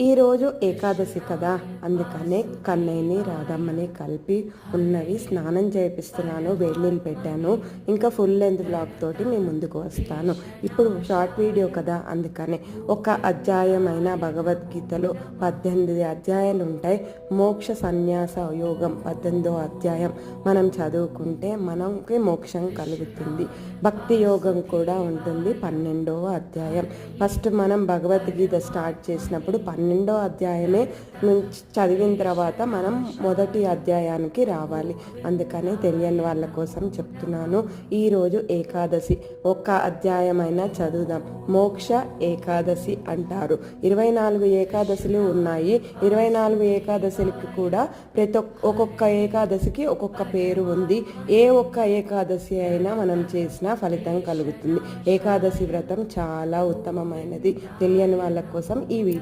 ఈరోజు ఏకాదశి కదా. అందుకనే కన్నయ్యని రాధమ్మని కలిపి ఉన్నవి స్నానం చేపిస్తున్నాను వేడినీళ్ళు పెట్టాను. ఇంకా ఫుల్ లెంత్ బ్లాగ్ తోటి మేము ముందుకు వస్తాను. ఇప్పుడు షార్ట్ వీడియో కదా. అందుకనే ఒక అధ్యాయమైన భగవద్గీతలో పద్దెనిమిది అధ్యాయాలు ఉంటాయి మోక్ష సన్యాస యోగం పద్దెనిమిదో అధ్యాయం. మనం చదువుకుంటే మనకి మోక్షం కలుగుతుంది. భక్తి యోగం కూడా ఉంటుంది పన్నెండవ అధ్యాయం. ఫస్ట్ మనం భగవద్గీత స్టార్ట్ చేసినప్పుడు పన్నెండు అధ్యాయమే నుంచి చదివిన తర్వాత మనం మొదటి అధ్యాయానికి రావాలి. అందుకని తెలియని వాళ్ళ కోసం చెప్తున్నాను. ఈరోజు ఏకాదశి. ఒక్క అధ్యాయమైనా చదువుదాం. మోక్ష ఏకాదశి అంటారు. ఇరవై నాలుగు ఏకాదశులు ఉన్నాయి. ఇరవై నాలుగు ఏకాదశులకి కూడా ప్రతి ఒక్క ఒక్కొక్క ఏకాదశికి ఒక్కొక్క పేరు ఉంది. ఏ ఒక్క ఏకాదశి అయినా మనం చేసినా ఫలితం కలుగుతుంది. ఏకాదశి వ్రతం చాలా ఉత్తమమైనది. తెలియని వాళ్ళ కోసం ఈ వీడియో